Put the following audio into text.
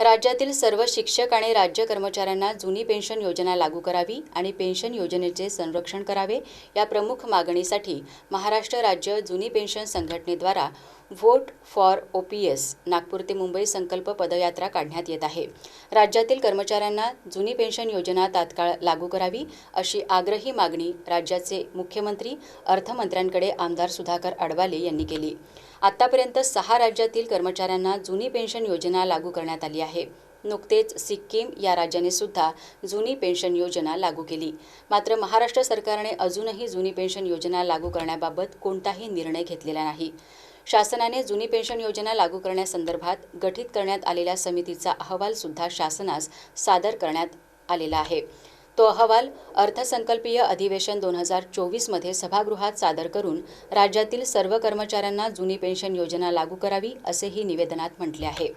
राज्यातील सर्व शिक्षक आणि राज्य कर्मचाऱ्यांना जुनी पेन्शन योजना लागू करावी आणि पेन्शन योजनेचे संरक्षण करावे या प्रमुख मागणीसाठी महाराष्ट्र राज्य जुनी pension संघटनेद्वारा vote for O P S Nagpur ते मुंबई संकल्प पदयात्रा काढण्यात येत आहे. राज्यातील कर्मचाऱ्यांना जुनी पेन्शन योजना तात्काळ लागू करावी अशी आग्रही मागणी राज्याचे मुख्यमंत्री अर्थमंत्र्यांकडे आमदार सुधाकर अडवाले यांनी केली. आतापर्यंत सहा राज्यातील कर्मचाऱ्यांना जुनी पेन्शन योजना लागू करण्यात आली आहे. नुकतेच सिक्कीम या राज्याने सुद्धा जुनी पेन्शन योजना लागू केली. मात्र महाराष्ट्र सरकारने अजूनही जुनी पेन्शन योजना लागू करण्याबाबत कोणताही निर्णय घेतलेला नाही. शासनाने जुनी पेन्शन योजना लागू करण्यासंदर्भात गठीत करण्यात आलेल्या समितीचा अहवाल सुद्धा शासनास सादर करण्यात आलेला आहे. तो अहवाल अर्थसंकल्पीय अधिवेशन दोन हजार चोवीसमध्ये सभागृहात सादर करून राज्यातील सर्व कर्मचाऱ्यांना जुनी पेन्शन योजना लागू करावी असेही निवेदनात म्हटले आहे.